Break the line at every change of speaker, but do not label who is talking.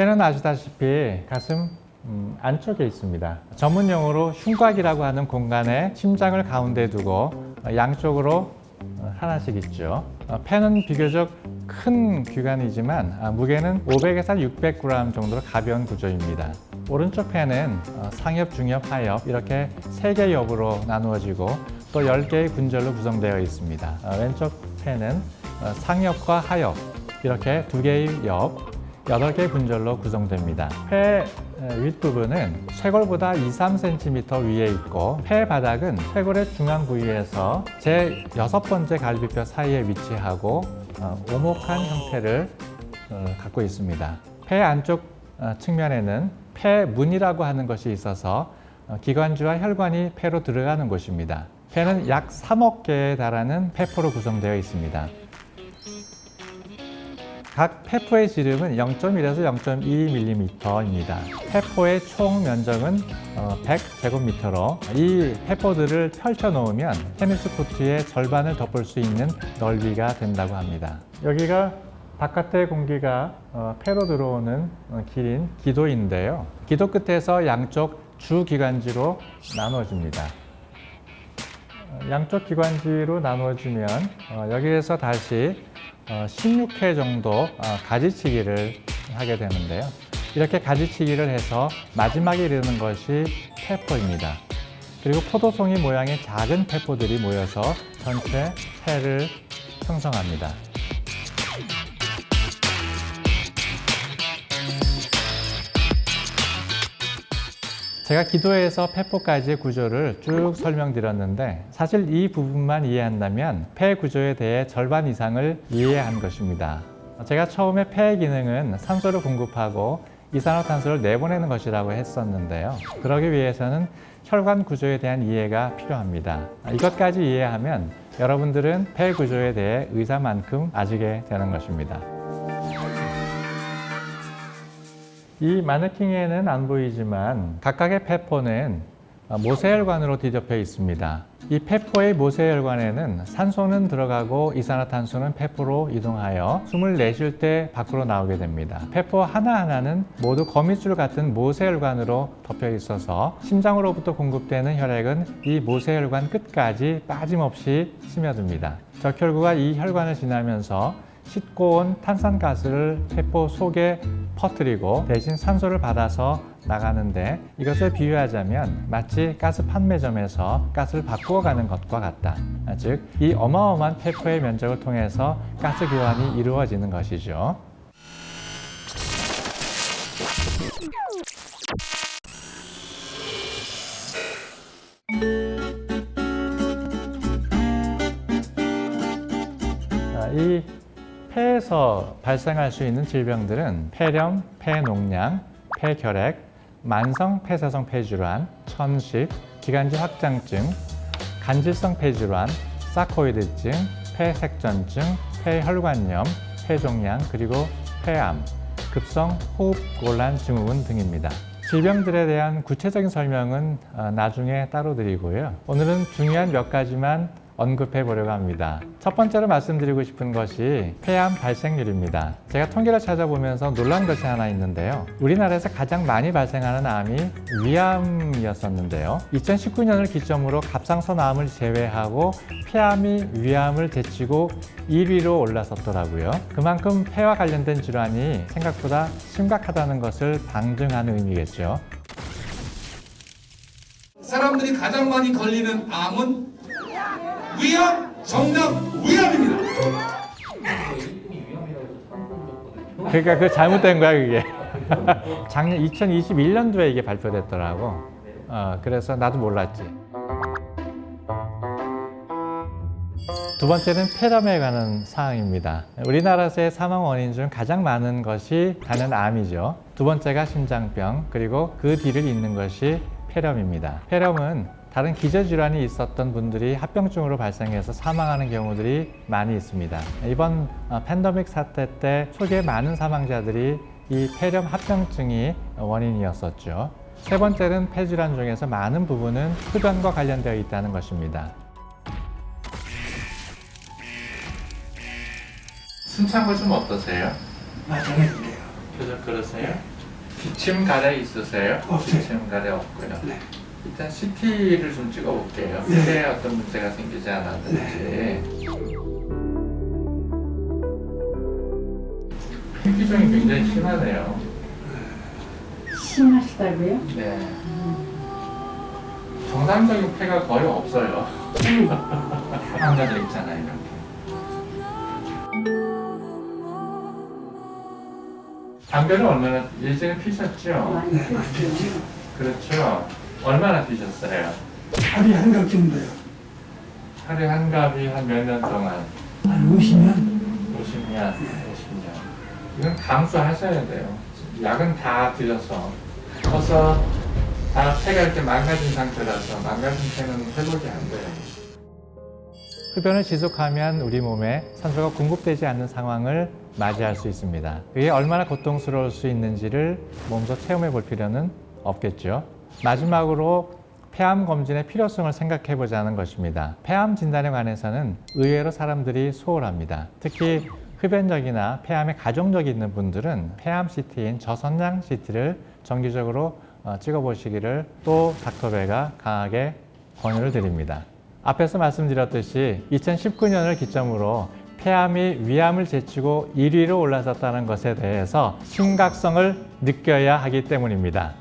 폐는 아시다시피 가슴 음, 안쪽에 있습니다. 전문용어로 흉곽이라고 하는 공간에 심장을 가운데 두고 어, 양쪽으로 어, 하나씩 있죠. 어, 폐는 비교적 큰 기관이지만 아, 무게는 500에서 600g 정도로 가벼운 구조입니다. 오른쪽 폐는 어, 상엽, 중엽, 하엽 이렇게 세 개 엽으로 나누어지고 또 10개의 군절로 구성되어 있습니다. 어, 왼쪽 폐는 어, 상엽과 하엽 이렇게 두 개의 옆, 여덟 개의 군절로 구성됩니다. 폐 에, 윗부분은 쇄골보다 2, 3cm 위에 있고 폐 바닥은 쇄골의 중앙 부위에서 제 여섯 번째 갈비뼈 사이에 위치하고 어, 오목한 형태를 어, 갖고 있습니다. 폐 안쪽 어, 측면에는 폐문이라고 하는 것이 있어서 어, 기관지와 혈관이 폐로 들어가는 곳입니다. 폐는 약 3억 개에 달하는 폐포로 구성되어 있습니다. 각 폐포의 지름은 0.1에서 0.2mm입니다. 폐포의 총 면적은 100제곱미터로 이 폐포들을 펼쳐 놓으면 테니스 코트의 절반을 덮을 수 있는 넓이가 된다고 합니다. 여기가 바깥의 공기가 어, 폐로 들어오는 어, 길인 기도인데요. 기도 끝에서 양쪽 주기관지로 나누어집니다. 어, 양쪽 기관지로 나누어지면 어, 여기에서 다시 어, 16회 정도 어, 가지치기를 하게 되는데요. 이렇게 가지치기를 해서 마지막에 이르는 것이 폐포입니다. 그리고 포도송이 모양의 작은 폐포들이 모여서 전체 폐를 형성합니다. 제가 기도에서 폐포까지의 구조를 쭉 설명드렸는데 사실 이 부분만 이해한다면 폐 구조에 대해 절반 이상을 이해한 것입니다. 제가 처음에 폐의 기능은 산소를 공급하고 이산화탄소를 내보내는 것이라고 했었는데요. 그러기 위해서는 혈관 구조에 대한 이해가 필요합니다. 이것까지 이해하면 여러분들은 폐 구조에 대해 의사만큼 아시게 되는 것입니다. 이 마네킹에는 안 보이지만 각각의 폐포는 모세혈관으로 뒤덮여 있습니다. 이 폐포의 모세혈관에는 산소는 들어가고 이산화탄소는 폐포로 이동하여 숨을 내쉴 때 밖으로 나오게 됩니다. 폐포 하나하나는 모두 거미줄 같은 모세혈관으로 덮여 있어서 심장으로부터 공급되는 혈액은 이 모세혈관 끝까지 빠짐없이 스며듭니다. 적혈구가 이 혈관을 지나면서 싣고 온 탄산가스를 폐포 속에 퍼뜨리고 대신 산소를 받아서 나가는데 이것을 비유하자면 마치 가스 판매점에서 가스를 바꾸어 가는 것과 같다. 즉, 이 어마어마한 폐포의 면적을 통해서 가스 교환이 이루어지는 것이죠. 아, 이 폐에서 발생할 수 있는 질병들은 폐렴, 폐농양, 폐결핵, 만성 폐쇄성 폐질환, 천식, 기관지 확장증, 간질성 폐질환, 사코이드증, 폐색전증, 폐혈관염, 폐종양, 그리고 폐암, 급성 호흡곤란 증후군 등입니다. 질병들에 대한 구체적인 설명은 어, 나중에 따로 드리고요. 오늘은 중요한 몇 가지만 언급해 보려고 합니다. 첫 번째로 말씀드리고 싶은 것이 폐암 발생률입니다. 제가 통계를 찾아보면서 놀란 것이 하나 있는데요. 우리나라에서 가장 많이 발생하는 암이 위암이었었는데요. 2019년을 기점으로 갑상선 암을 제외하고 폐암이 위암을 제치고 1위로 올라섰더라고요. 그만큼 폐와 관련된 질환이 생각보다 심각하다는 것을 방증하는 의미겠죠.
사람들이 가장 많이 걸리는 암은 위암, 정답 위암입니다.
그러니까 그 잘못된 거야 그게. 작년 2021년도에 이게 발표됐더라고. 어, 그래서 나도 몰랐지. 두 번째는 폐렴에 관한 사항입니다. 우리나라에서의 사망 원인 중 가장 많은 것이 단연 암이죠. 두 번째가 심장병, 그리고 그 뒤를 잇는 것이 폐렴입니다. 폐렴은 다른 기저질환이 있었던 분들이 합병증으로 발생해서 사망하는 경우들이 많이 있습니다. 이번 어, 팬데믹 사태 때 초기에 많은 사망자들이 이 폐렴 합병증이 원인이었었죠. 세 번째는 폐질환 중에서 많은 부분은 흡연과 관련되어 있다는 것입니다. 숨찬 거좀 어떠세요?
마찬가지예요.
표정 그러세요? 기침 가래 있으세요?
없어요.
기침 가래 없고요.
네.
일단 CT를 좀 찍어볼게요.
네.
폐에 어떤 문제가 생기지 않았는지. 폐기종이 굉장히 심하네요.
심하시다고요?
네. 정상적인 폐가 거의 없어요. 환자들 있잖아요, 이렇게. 담배를 얼마나 예전에 피셨죠?
많이
네.
그렇죠. 얼마나 피셨어요?
하루에 한갑 정도요.
하루에 한 갑이 한 몇 년 동안?
한 50년?
50년, 50년. 이건 감수하셔야 돼요. 약은 다 드셔서. 벌써 다 폐가 이렇게 망가진 상태라서 망가진 폐는 회복이 안 돼요. 흡연을 지속하면 우리 몸에 산소가 공급되지 않는 상황을 맞이할 수 있습니다. 그게 얼마나 고통스러울 수 있는지를 몸소 체험해 볼 필요는 없겠죠. 마지막으로 폐암 검진의 필요성을 생각해 보자는 것입니다. 폐암 진단에 관해서는 의외로 사람들이 소홀합니다. 특히 흡연적이나 폐암에 가족력이 있는 분들은 폐암 CT인 저선양 CT를 정기적으로 어, 찍어보시기를 또 닥터베가 강하게 권유를 드립니다. 앞에서 말씀드렸듯이 2019년을 기점으로 폐암이 위암을 제치고 1위로 올라섰다는 것에 대해서 심각성을 느껴야 하기 때문입니다.